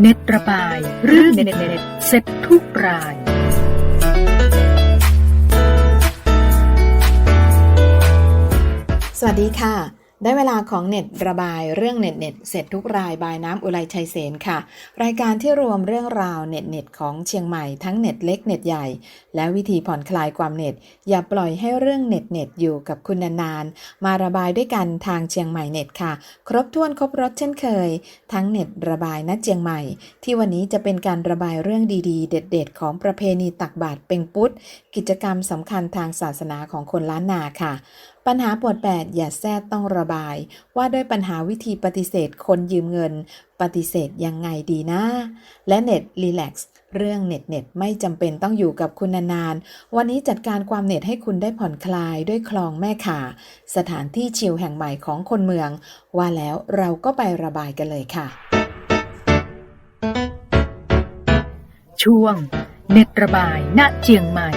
เน็ตระบายเรื่องเน็ตเน็ตเสร็จทุกราย สวัสดีค่ะ ได้เวลาของเน็ตระบายเรื่องเน็ตเน็ตเสร็จทุกรายบายน้ำอุไรชัยเสนค่ะ รายการที่รวมเรื่องราวเน็ตเน็ตของเชียงใหม่ทั้งเน็ตเล็กเน็ตใหญ่ และวิธีผ่อนคลายความเน็ต อย่าปล่อยให้เรื่องเน็ตเน็ตอยู่กับคุณนานๆ มาระบายด้วยกันทางเชียงใหม่เน็ตค่ะ ครบถ้วนครบรถเช่นเคย ทั้งเน็ตระบายณเชียงใหม่ ที่วันนี้จะเป็นการระบายเรื่องดีๆ เด็ด ๆ ของประเพณีตักบาตรเป็งปุ๊ดกิจกรรมสำคัญทางศาสนาของคนล้านนาค่ะ ปัญหาปวดแปดอย่าแทรกต้องระบาย ว่าด้วยปัญหาวิธีปฏิเสธคนยืมเงิน ปฏิเสธยังไงดีนะ และเน็ตรีแลกซ์เรื่องเน็ตเน็ตไม่จำเป็นต้องอยู่กับคุณนานๆ วันนี้จัดการความเน็ตให้คุณได้ผ่อนคลายด้วยคลองแม่ขาสถานที่ชิลแห่งใหม่ของคนเมือง ว่าแล้วเราก็ไประบายกันเลยค่ะ ช่วง เน็ตระบายณเชียงใหม่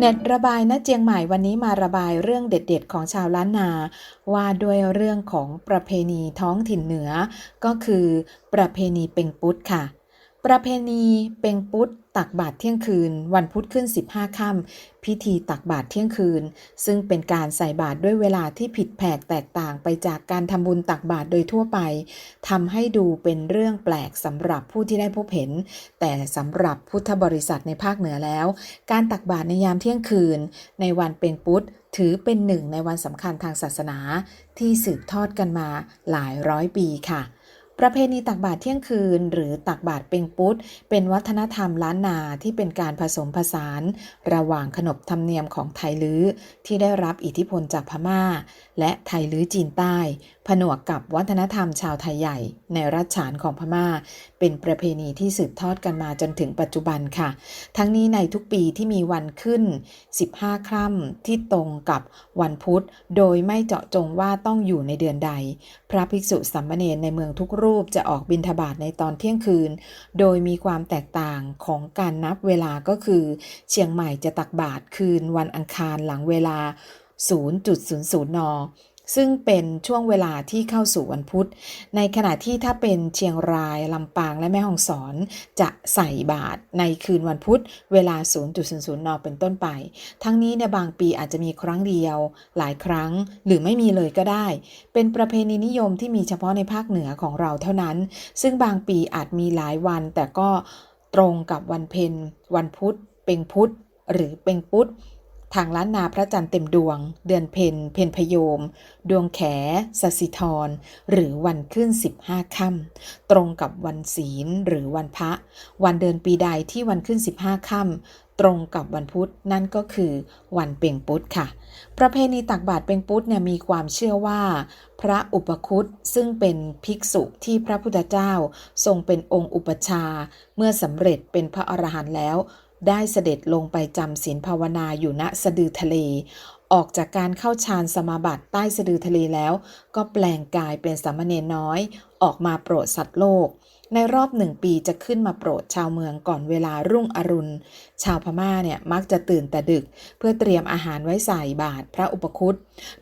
เน็ตระบายณเจียงใหม่วันนี้มาระบายเรื่องเด็ดๆ ของชาวล้านนา ว่าด้วยเรื่องของประเพณีท้องถิ่นเหนือ ก็คือประเพณีเป็งปุ๊ดค่ะ ประเพณีเป็งปุ๊ดตักบาตรเที่ยงคืน วันพุธขึ้น 15ค่ำพิธีตักบาตรเที่ยงคืน ซึ่งเป็นการใส่บาตรด้วยเวลาที่ผิดแผกแตกต่างไปจากการทำบุญตักบาตรโดยทั่วไปทำให้ดูเป็นเรื่องแปลกสำหรับผู้ที่ได้พบเห็น แต่สำหรับพุทธบริษัทในภาคเหนือแล้ว การตักบาตรในยามเที่ยงคืน ในวันเป็งปุ๊ดถือเป็นหนึ่งในวันสำคัญทางศาสนาที่สืบทอดกันมาหลายร้อยปีค่ะ ประเพณีตักบาตรเที่ยงคืน หรือตักบาตรเปงปุ๊ดเป็นวัฒนธรรมล้านนาที่เป็นการผสมผสาน ระหว่างขนบธรรมเนียมของไทยลื้อที่ได้รับอิทธิพลจากพม่า และไทยลื้อจีนใต้ ผนวกกับวัฒนธรรมชาวไทยใหญ่ ในรัฐฉานของพม่า เป็นประเพณีที่สืบทอดกันมาจนถึงปัจจุบันค่ะ ทั้งนี้ในทุกปีที่มีวันขึ้น 15 ค่ำที่ตรงกับวันพุธ โดยไม่เจาะจงว่าต้องอยู่ในเดือนใด พระภิกษุสามเณรในเมืองทุกรููปจะออกบิณฑบาตในตอนเที่ยงคืน โดยมีความแตกต่างของการนับเวลาก็คือ เชียงใหม่จะตักบาตรคืนวันอังคารหลังเวลา 0.00 น ซึ่งเป็นช่วงเวลาที่เข้าสู่วันพุธ ในขณะที่ถ้าเป็นเชียงราย ลำปางและแม่ฮ่องสอน จะใส่บาตรในคืนวันพุธ เวลา 0.00 น เป็นต้นไป ทั้งนี้ในบางปีอาจจะมีครั้งเดียว หลายครั้งหรือไม่มีเลยก็ได้ เป็นประเพณีนิยมที่มีเฉพาะในภาคเหนือของเราเท่านั้น ซึ่งบางปีอาจมีหลายวัน แต่ก็ตรงกับวันเพ็ญวันพุธ เป็งพุธ หรือเป็งพุธ ทางล้านนาพระจันทร์เต็มดวง เดือนเพ็ญเพ็ญพยม ดวงแขสสิธร หรือวันขึ้น 15ค่ำตรงกับวันศีลหรือวันพระ วันเดือนปีใดที่วันขึ้น 15ค่ำตรงกับวันพุธนั่นก็คือวันเป่งปุ๊ดค่ะ ประเพณีตักบาตรเป่งปุ๊ดเนี่ยมีความเชื่อว่า พระอุปคุตซึ่งเป็นภิกษุที่พระพุทธเจ้า ทรงเป็นองค์อุปชา เมื่อสำเร็จเป็นพระอรหันต์แล้ว ได้เสด็จลงไปจำศีลภาวนาอยู่ณสะดือทะเล ออกจากการเข้าฌานสมาบัติใต้สะดือทะเลแล้ว ก็แปลงกายเป็นสามเณรน้อย ออกมาโปรดสัตว์โลก ในรอบหนึ่งปีจะขึ้นมาโปรดชาวเมืองก่อนเวลารุ่งอรุณ ชาวพม่าเนี่ยมักจะตื่นแต่ดึก เพื่อเตรียมอาหารไว้ใส่บาตรพระอุปคุต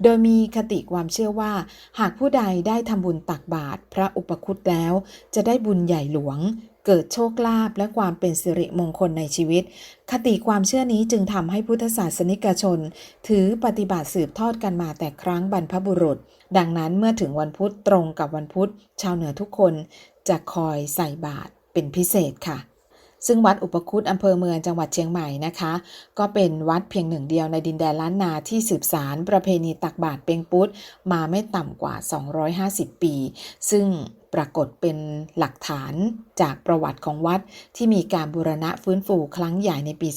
โดยมีคติความเชื่อว่า หากผู้ใดได้ทำบุญตักบาตรพระอุปคุตแล้ว จะได้บุญใหญ่หลวง เกิดโชคลาภและความเป็นสิริมงคลในชีวิต คติความเชื่อนี้จึงทำให้พุทธศาสนิกชน ถือปฏิบัติสืบทอดกันมาแต่ครั้งบรรพบุรุษ ดังนั้นเมื่อถึงวันพุธตรงกับวันพุธ ชาวเหนือทุกคนจะคอยใส่บาตรเป็นพิเศษค่ะ ซึ่งวัดอุปคุตอำเภอเมืองจังหวัดเชียงใหม่นะคะ ก็เป็นวัดเพียงหนึ่งเดียวในดินแดนล้านนาที่สืบสารประเพณีตักบาตรเป็งปุ๊ดมาไม่ต่ำกว่า 250 ปี ซึ่ง ปรากฏเป็นหลักฐานจากประวัติของวัดที่มีการบูรณะฟื้นฟูครั้งใหญ่ในปี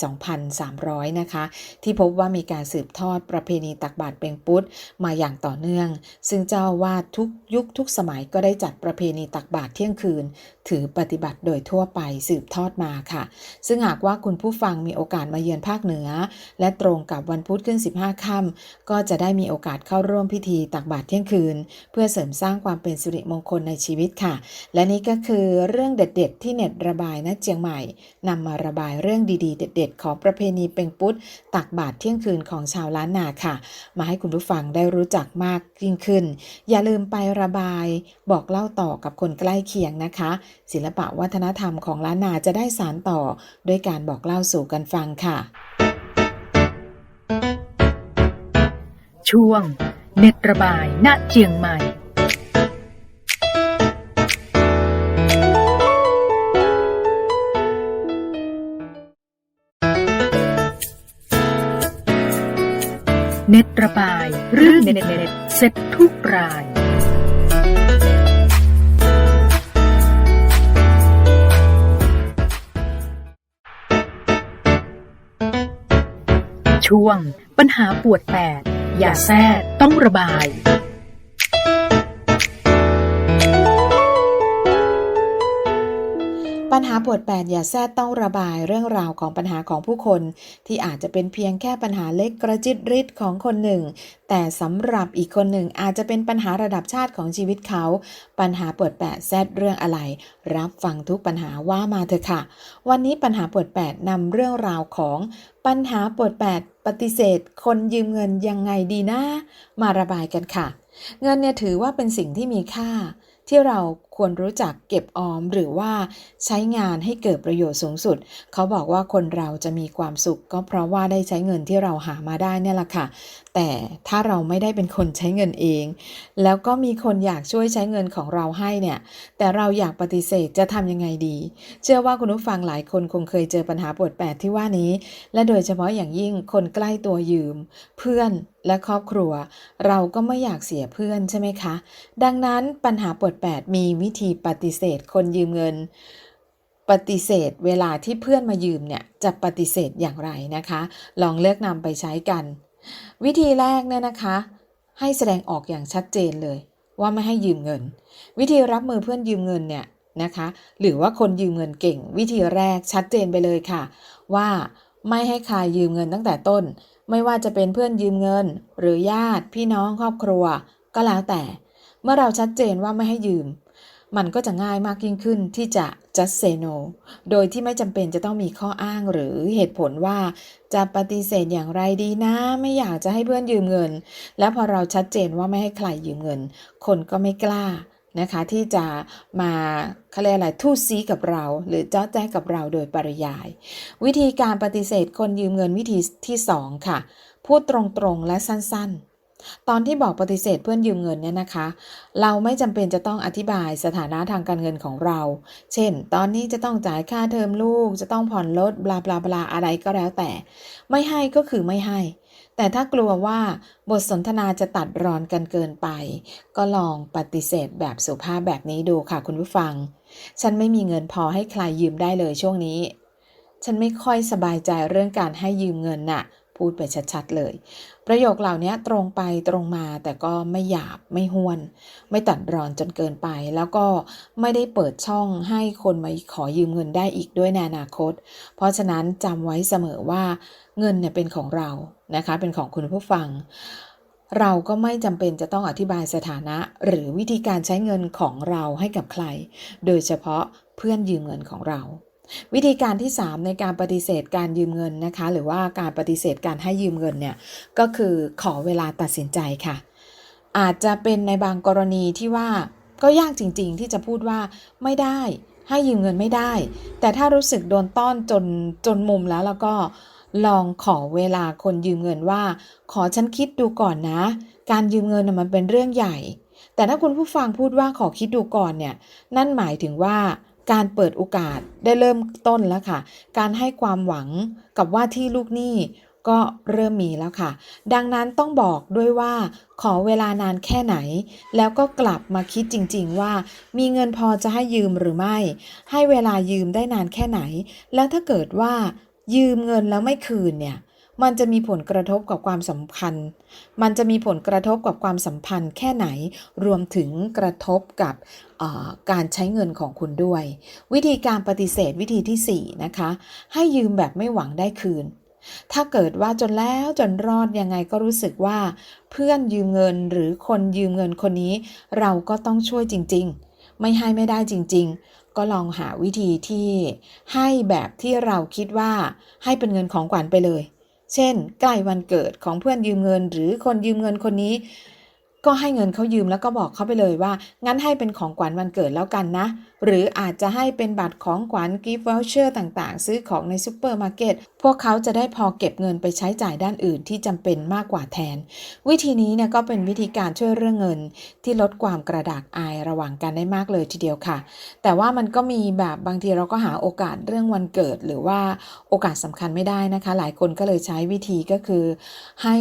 2300 นะคะ ที่พบว่ามีการสืบทอดประเพณีตักบาตรเป็งปุ๊ดมาอย่างต่อเนื่อง ซึ่งเจ้าวาดทุกยุคทุกสมัยก็ได้จัดประเพณีตักบาตรเที่ยงคืน ถือปฏิบัติโดยทั่วไปสืบทอดมาค่ะ ซึ่งหากว่าคุณผู้ฟังมีโอกาสมาเยือนภาคเหนือ และตรงกับวันพุธขึ้น 15 ค่ำก็จะได้มีโอกาสเข้าร่วมพิธีตักบาตรเที่ยงคืน เพื่อเสริมสร้างความเป็นสิริมงคลในชีวิตตค่ะ และนี่ก็คือเรื่องเด็ด ๆ ที่เน็ตระบายณเชียงใหม่นำมาระบายเรื่องดีๆ เด็ด ๆ ของประเพณีเป็งปุ๊ดตักบาตรเที่ยงคืนของชาวล้านนาค่ะ มาให้คุณผู้ฟังได้รู้จักมากยิ่งขึ้น อย่าลืมไประบายบอกเล่าต่อกับคนใกล้เคียงนะคะ ศิลปะวัฒนธรรมของล้านนาจะได้สานต่อด้วยการบอกเล่าสู่กันฟังค่ะ ช่วงเน็ตระบายณเชียงใหม่ เน็ตระบายเรื่องเน็ตเน็ตเสร็จทุกราย ช่วงปัญหาปวดแปดอย่าแทรกต้องระบาย ปัญหาปวดแปดอย่าแทรกต้องระบายเรื่องราวของปัญหาของผู้คน ที่อาจจะเป็นเพียงแค่ปัญหาเล็กกระจิตริดของคนหนึ่ง แต่สำหรับอีกคนหนึ่งอาจจะเป็นปัญหาระดับชาติของชีวิตเขา ปัญหาปวดแปดแซดเรื่องอะไร รับฟังทุกปัญหาว่ามาเถอะค่ะ วันนี้ปัญหาปวดแปดนำเรื่องราวของปัญหาปวดแปดปฏิเสธ คนยืมเงินยังไงดีนะ มาระบายกันค่ะ เงินเนี่ยถือว่าเป็นสิ่งที่มีค่าที่เรา ควรรู้จักเก็บออมหรือว่าใช้งานให้เกิดประโยชน์สูงสุด เขาบอกว่าคนเราจะมีความสุข ก็เพราะว่าได้ใช้เงินที่เราหามาได้เนี่ยแหละค่ะ แต่ถ้าเราไม่ได้เป็นคนใช้เงินเอง แล้วก็มีคนอยากช่วยใช้เงินของเราให้เนี่ย แต่เราอยากปฏิเสธจะทำยังไงดี เชื่อว่าคุณผู้ฟังหลายคนคงเคยเจอปัญหาปวดแปดที่ว่านี้ และโดยเฉพาะอย่างยิ่งคนใกล้ตัวยืม เพื่อนและครอบครัว เราก็ไม่อยากเสียเพื่อนใช่ไหมคะ ดังนั้นปัญหาปวดแปดมีวิิธีปฏิเสธคนยืมเงิน ปฏิเสธเวลาที่เพื่อนมายืมเนี่ยจะปฏิเสธอย่างไรนะคะ ลองเลือกนำไปใช้กัน วิธีแรกเนี่ยนะคะ ให้แสดงออกอย่างชัดเจนเลย ว่าไม่ให้ยืมเงิน วิธีรับมือเพื่อนยืมเงินเนี่ยนะคะ หรือว่าคนยืมเงินเก่ง วิธีแรกชัดเจนไปเลยค่ะ ว่าไม่ให้ใครยืมเงินตั้งแต่ต้น ไม่ว่าจะเป็นเพื่อนยืมเงิน หรือญาติ พี่น้องครอบครัว ก็แล้วแต่ เมื่อเราชัดเจนว่าไม่ให้ยืม มันก็จะง่ายมากยิ่งขึ้นที่จะ just say no โดยที่ไม่จำเป็นจะต้องมีข้ออ้างหรือเหตุผลว่า จะปฏิเสธอย่างไรดีนะ ไม่อยากจะให้เพื่อนยืมเงิน แล้วพอเราชัดเจนว่าไม่ให้ใครยืมเงิน คนก็ไม่กล้านะคะที่จะมาเขาเรียกอะไรทู่ซีกับเรา หรือจ้อแจ้กับเราโดยปริยาย วิธีการปฏิเสธคนยืมเงินวิธีที่สองค่ะ พูดตรงๆและสั้นๆ ตอนที่บอกปฏิเสธเพื่อนยืมเงินเนี่ยนะคะ เราไม่จำเป็นจะต้องอธิบายสถานะทางการเงินของเรา เช่น ตอนนี้จะต้องจ่ายค่าเทอมลูก จะต้องผ่อนรถบลาบลาบลาอะไรก็แล้วแต่ ไม่ให้ก็คือไม่ให้ แต่ถ้ากลัวว่าบทสนทนาจะตัดรอนกันเกินไป ก็ลองปฏิเสธแบบสุภาพแบบนี้ดูค่ะคุณผู้ฟัง ฉันไม่มีเงินพอให้ใครยืมได้เลยช่วงนี้ ฉันไม่ค่อยสบายใจเรื่องการให้ยืมเงินน่ะ พูดไปชัดๆเลย ประโยคเหล่านี้ตรงไปตรงมาแต่ก็ไม่หยาบไม่ห้วน ไม่ตัดรอนจนเกินไป แล้วก็ไม่ได้เปิดช่องให้คนมาขอยืมเงินได้อีกด้วยในอนาคต เพราะฉะนั้นจำไว้เสมอว่าเงินเนี่ยเป็นของเรานะคะ เป็นของคุณผู้ฟังเราก็ไม่จำเป็นจะต้องอธิบายสถานะ หรือวิธีการใช้เงินของเราให้กับใคร โดยเฉพาะเพื่อนยืมเงินของเรา วิธีการที่ 3 ในการปฏิเสธการยืมเงินนะคะ หรือว่าการปฏิเสธการให้ยืมเงินเนี่ยก็คือขอเวลาตัดสินใจค่ะ อาจจะเป็นในบางกรณีที่ว่าก็ยากจริง ๆ ที่จะพูดว่าไม่ได้ให้ยืมเงินไม่ได้ แต่ถ้ารู้สึกโดนต้อนจนจนมุมแล้วแล้วก็ลองขอเวลาคนยืมเงินว่า ขอฉันคิดดูก่อนนะ การยืมเงินนะมันเป็นเรื่องใหญ่ แต่ถ้าคุณผู้ฟังพูดว่าขอคิดดูก่อนเนี่ย นั่นหมายถึงว่า การเปิดโอกาสได้เริ่มต้นแล้วค่ะ การให้ความหวังกับว่าที่ลูกหนี้ก็เริ่มมีแล้วค่ะ ดังนั้นต้องบอกด้วยว่า ขอเวลานานแค่ไหน แล้วก็กลับมาคิดจริง ๆ ว่า มีเงินพอจะให้ยืมหรือไม่ ให้เวลายืมได้นานแค่ไหน แล้วถ้าเกิดว่ายืมเงินแล้วไม่คืนเนี่ย มันจะมีผลกระทบกับความสัมพันธ์ มันจะมีผลกระทบกับความสัมพันธ์แค่ไหน รวมถึงกระทบกับการใช้เงินของคุณด้วย วิธีการปฏิเสธวิธีที่ 4 นะคะ ให้ยืมแบบไม่หวังได้คืน ถ้าเกิดว่าจนแล้วจนรอดยังไงก็รู้สึกว่า เพื่อนยืมเงินหรือคนยืมเงินคนนี้ เราก็ต้องช่วยจริง ๆ ไม่ให้ไม่ได้จริง ๆ ก็ลองหาวิธีที่ให้แบบที่เราคิดว่าให้เป็นเงินของขวัญไปเลย เช่น ใกล้วันเกิดของเพื่อนยืมเงิน หรือคนยืมเงินคนนี้ ก็ให้เงินเขายืมแล้วก็บอกเขาไปเลยว่า งั้นให้เป็นของขวัญวันเกิดแล้วกันนะ หรืออาจจะให้เป็นบัตรของขวัญกิฟต์วอลเชอร์ต่างๆ ซื้อของในซูเปอร์มาร์เก็ตพวกเขาจะได้พอเก็บเงินไปใช้จ่ายด้านอื่นที่จำเป็นมากกว่าแทน วิธีนี้เนี่ยก็เป็นวิธีการช่วยเรื่องเงิน ที่ลดความกระดากอายระหว่างกันได้มากเลยทีเดียวค่ะ แต่ว่ามันก็มีแบบบางทีเราก็หาโอกาสเรื่องวันเกิด หรือว่าโอกาสสำคัญไม่ได้นะคะ หลายคนก็เลยใช้วิธีก็คือให้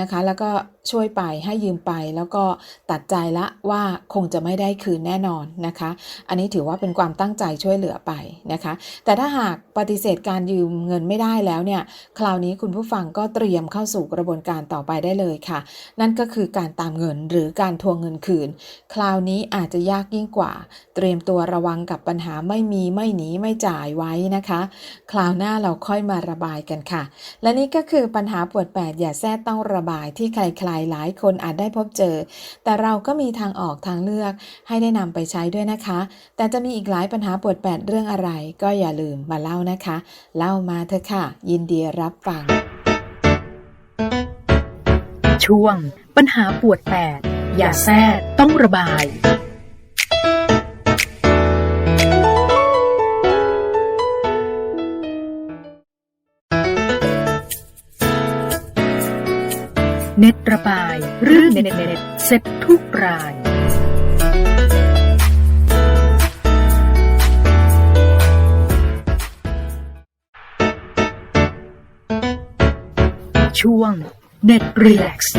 นะคะแล้วก็ช่วยไปให้ยืมไป แล้วก็ตัดใจละว่าคงจะไม่ได้คืนแน่นอนนะคะ อันนี้ถือว่าเป็นความตั้งใจช่วยเหลือไปนะคะ แต่ถ้าหากปฏิเสธการยืมเงินไม่ได้แล้วเนี่ย คราวนี้คุณผู้ฟังก็เตรียมเข้าสู่กระบวนการต่อไปได้เลยค่ะ นั่นก็คือการตามเงินหรือการทวงเงินคืน คราวนี้อาจจะยากยิ่งกว่า เตรียมตัวระวังกับปัญหาไม่มีไม่หนีไม่จ่ายไว้นะคะ คราวหน้าเราค่อยมาระบายกันค่ะ และนี่ก็คือปัญหาปวดแปดอย่าแทรกต้องระบายที่ใครๆหลายคนอาจได้พบเจอ แต่เราก็มีทางออกทางเลือกให้ได้นำไปใช้ด้วยนะคะ แต่จะมีอีกหลายปัญหาปวดแปดเรื่องอะไร ก็อย่าลืมมาเล่านะคะ เล่ามาเถอะค่ะ ยินดีรับฟัง ช่วง ปัญหาปวดแปดอย่าแทรกต้องระบาย เน็ตระบายเรื่องเน็ตเน็ตเซ็ตทุกราย ช่วงเน็ตรีแลกซ์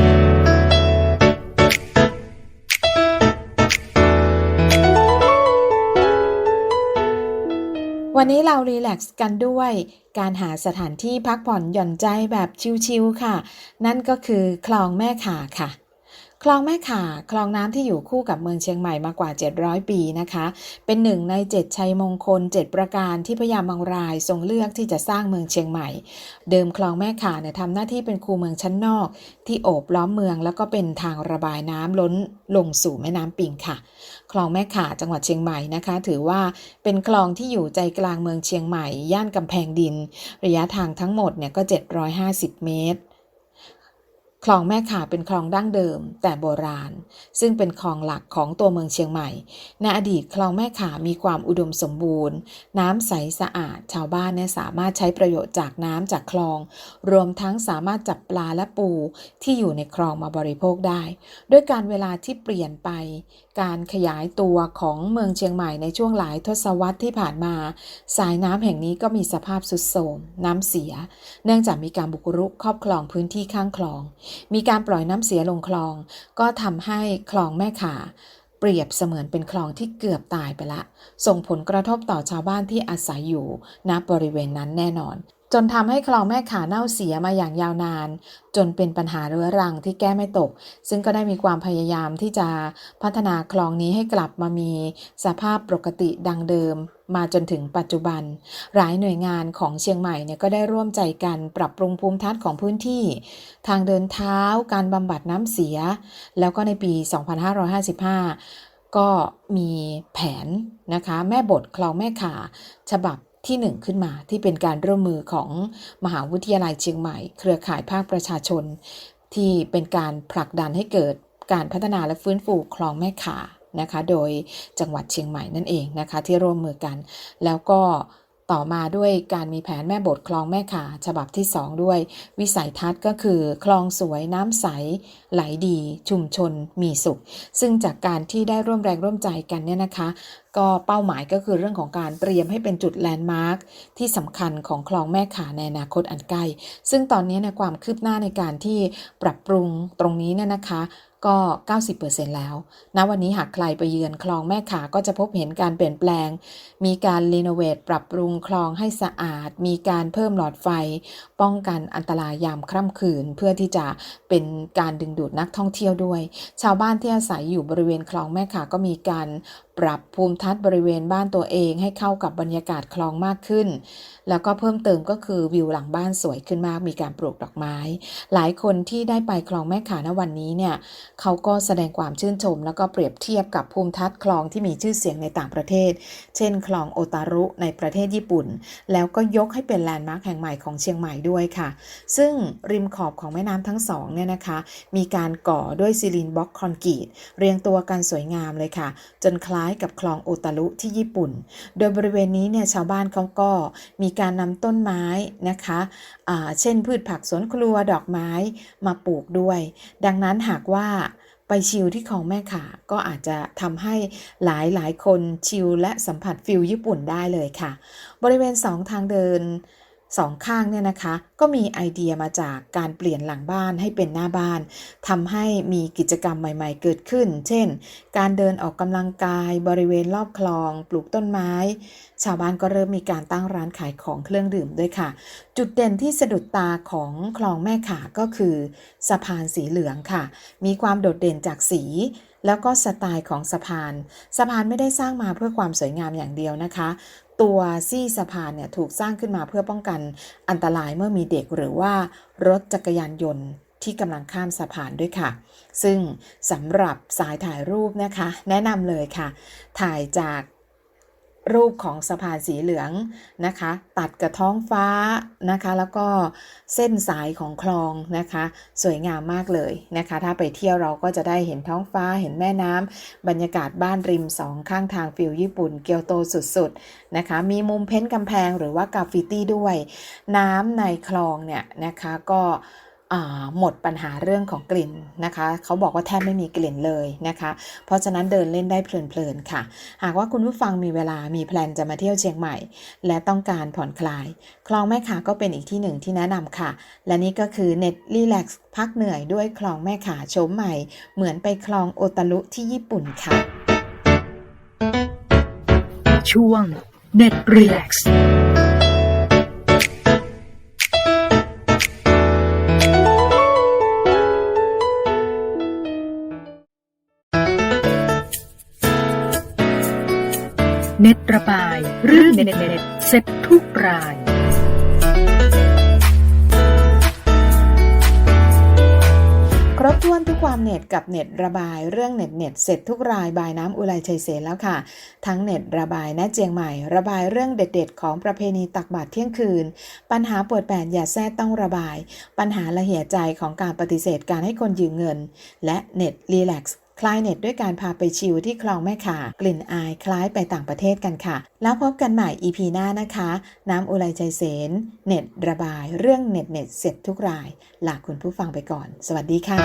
วันนี้เรารีแลกซ์กันด้วยการหาสถานที่พักผ่อนหย่อนใจแบบชิลๆค่ะ นั่นก็คือคลองแม่ข่าค่ะ คลองแม่ข่าคลองน้ำที่อยู่คู่กับเมืองเชียงใหม่มากว่า 700 ปีนะคะ เป็นหนึ่งใน 7 ชัยมงคล 7 ประการที่พระยาบางรายทรงเลือกที่จะสร้างเมืองเชียงใหม่ เดิมคลองแม่ข่าเนี่ยทำหน้าที่เป็นคูเมืองชั้นนอก ที่โอบล้อมเมืองแล้วก็เป็นทางระบายน้ำล้นลงสู่แม่น้ำปิงค่ะ คลองแม่ข่าจังหวัดเชียงใหม่นะคะ ถือว่าเป็นคลองที่อยู่ใจกลางเมืองเชียงใหม่ ย่านกำแพงดิน ระยะทางทั้งหมดเนี่ยก็ 750 เมตร คลองแม่ข่าเป็นคลองดั้งเดิม แต่โบราณ ซึ่งเป็นคลองหลักของตัวเมืองเชียงใหม่ ในอดีตคลองแม่ข่ามีความอุดมสมบูรณ์ น้ำใสสะอาด ชาวบ้านเนี่ยสามารถใช้ประโยชน์จากน้ำจากคลอง รวมทั้งสามารถจับปลาและปูที่อยู่ในคลองมาบริโภคได้ ด้วยการเวลาที่เปลี่ยนไป การขยายตัวของเมืองเชียงใหม่ในช่วงหลายทศวรรษที่ผ่านมา สายน้ำแห่งนี้ก็มีสภาพสุดโทรมน้ำเสีย เนื่องจากมีการบุกรุกครอบครองพื้นที่ข้างคลองมีการปล่อยน้ำเสียลงคลอง ก็ทำให้คลองแม่ขา เปรียบเสมือนเป็นคลองที่เกือบตายไปละ ส่งผลกระทบต่อชาวบ้านที่อาศัยอยู่ณบริเวณนั้นแน่นอน จนทำให้คลองแม่ข่าเน่าเสียมาอย่างยาวนาน จนเป็นปัญหาเรื้อรังที่แก้ไม่ตก ซึ่งก็ได้มีความพยายามที่จะพัฒนาคลองนี้ให้กลับมามีสภาพปกติดังเดิมมาจนถึงปัจจุบัน หลายหน่วยงานของเชียงใหม่เนี่ยก็ได้ร่วมใจกันปรับปรุงภูมิทัศน์ของพื้นที่ ทางเดินเท้า การบำบัดน้ำเสีย แล้วก็ในปี 2555 ก็มีแผนนะคะ แม่บทคลองแม่ข่าฉบับ ที่หนึ่งขึ้นมา ที่เป็นการร่วมมือของมหาวิทยาลัยเชียงใหม่ เครือข่ายภาคประชาชน ที่เป็นการผลักดันให้เกิดการพัฒนาและฟื้นฟูคลองแม่ข่านะคะ โดยจังหวัดเชียงใหม่นั่นเองนะคะ ที่ร่วมมือกัน แล้วก็ ต่อมาด้วยการมีแผนแม่บทคลองแม่ข่าฉบับที่2ด้วย วิสัยทัศน์ก็คือ คลองสวยน้ำใส ไหลดี ชุมชนมีสุข ซึ่งจากการที่ได้ร่วมแรงร่วมใจกันเนี่ยนะคะ ก็เป้าหมายก็คือเรื่องของการเตรียมให้เป็นจุดแลนด์มาร์คที่สำคัญของคลองแม่ข่าในอนาคตอันใกล้ ซึ่งตอนนี้ในความคืบหน้าในการที่ปรับปรุงตรงนี้เนี่ยนะคะ ก็ 90%แล้ว ณ วันนี้หากใครไปเยือนคลองแม่ขาก็จะพบเห็นการเปลี่ยนแปลง มีการรีโนเวทปรับปรุงคลองให้สะอาด มีการเพิ่มหลอดไฟ ป้องกันอันตรายยามค่ำคืน เพื่อที่จะเป็นการดึงดูดนักท่องเที่ยวด้วย ชาวบ้านที่อาศัยอยู่บริเวณคลองแม่ขาก็มีการปรับภูมิทัศน์บริเวณบ้านตัวเองให้เข้ากับบรรยากาศคลองมากขึ้นแล้วก็เพิ่มเติมก็คือวิวหลังบ้านสวยขึ้นมาก มีการปลูกดอกไม้ หลายคนที่ได้ไปคลองแม่ขาณวันนี้เนี่ยเขาก็แสดงความชื่นชม แล้วก็เปรียบเทียบกับภูมิทัศน์คลองที่มีชื่อเสียงในต่างประเทศ เช่น คลองโอตารุในประเทศญี่ปุ่น แล้วก็ยกให้เป็นแลนด์มาร์คแห่งใหม่ของเชียงใหม่ด้วยค่ะ ซึ่งริมขอบของแม่น้ำทั้งสองเนี่ยนะคะ มีการก่อด้วยซิลินบล็อกคอนกรีตเรียงตัวกันสวยงามเลยค่ะ จนคล้ายกับคลองโอตารุที่ญี่ปุ่น โดยบริเวณนี้เนี่ยชาวบ้านเขาก็มีการนำต้นไม้นะคะะเช่นพืชผักสวนครัวดอกไม้มาปลูกด้วย ดังนั้นหากว่าไปชิลที่คลองแม่ขาก็อาจจะทำให้หลายหลายคนชิลและสัมผัสฟิลญี่ปุ่นได้เลยค่ะ บริเวณสองทางเดิน สองข้างเนี่ยนะคะ ก็มีไอเดียมาจากการเปลี่ยนหลังบ้านให้เป็นหน้าบ้านทำให้มีกิจกรรมใหม่ ๆ เกิดขึ้น เช่น การเดินออกกำลังกายบริเวณรอบคลอง ปลูกต้นไม้ ชาวบ้านก็เริ่มมีการตั้งร้านขายของเครื่องดื่มด้วยค่ะ จุดเด่นที่สะดุดตาของคลองแม่ขาก็คือสะพานสีเหลืองค่ะ มีความโดดเด่นจากสีแล้วก็สไตล์ของสะพาน สะพานไม่ได้สร้างมาเพื่อความสวยงามอย่างเดียวนะคะ ตัวซี่สะพานเนี่ยถูกสร้างขึ้นมาเพื่อป้องกันอันตรายเมื่อมีเด็กหรือว่ารถจักรยานยนต์ที่กำลังข้ามสะพานด้วยค่ะ ซึ่งสำหรับสายถ่ายรูปนะคะ แนะนำเลยค่ะ ถ่ายจาก รูปของสะพานสีเหลืองนะคะ ตัดกับท้องฟ้านะคะ แล้วก็เส้นสายของคลองนะคะ สวยงามมากเลยนะคะ ถ้าไปเที่ยวเราก็จะได้เห็นท้องฟ้าเห็นแม่น้ำบรรยากาศบ้านริมสองข้างทางฟิลญี่ปุ่น เกียวโตสุดๆนะคะ มีมุมเพ้นท์กำแพงหรือว่ากราฟฟิตี้ด้วย น้ำในคลองเนี่ยนะคะก็ หมดปัญหาเรื่องของกลิ่นนะคะเขาบอกว่าแทบไม่มีกลิ่นเลยนะคะ เพราะฉะนั้นเดินเล่นได้เพลินๆค่ะ หากว่าคุณผู้ฟังมีเวลามีแพลนจะมาเที่ยวเชียงใหม่ และต้องการผ่อนคลาย คลองแม่ขาก็เป็นอีกที่หนึ่งที่แนะนำค่ะ และนี่ก็คือเน็ตรีแลกซ์พักเหนื่อยด้วยคลองแม่ขาโฉมใหม่ เหมือนไปคลองโอตารุที่ญี่ปุ่นค่ะ ช่วงเน็ตรีแลกซ์ บายเรื่องเน็ตเน็ตเสร็จทุกราย ครบถ้วนทุกความเน็ตกับเน็ตระบายเรื่องเน็ตเน็ตเสร็จทุกรายบายน้ำอุไรชัยเสนแล้วค่ะ ทั้งเน็ตระบายณเจียงใหม่ ระบายเรื่องเด็ด ๆ ของประเพณีตักบาตรเที่ยงคืน ปัญหาปวดแปดอย่าแท้ต้องระบาย ปัญหาละเหี่ยใจของการปฏิเสธการให้คนยืมเงิน และเน็ตรีแลกซ์ คลายเน็ตด้วยการพาไปชิลที่คลองแม่ขากลิ่นอายคล้ายไปต่างประเทศกันค่ะ แล้วพบกันใหม่ EP หน้านะคะ น้ำอุไรใจเสนเน็ตระบายเรื่องเน็ตเน็ตเสร็จทุกรายลาคุณผู้ฟังไปก่อน สวัสดีค่ะ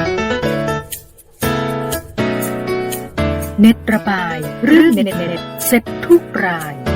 เน็ตระบายเรื่องเน็ตเน็ตเสร็จทุกราย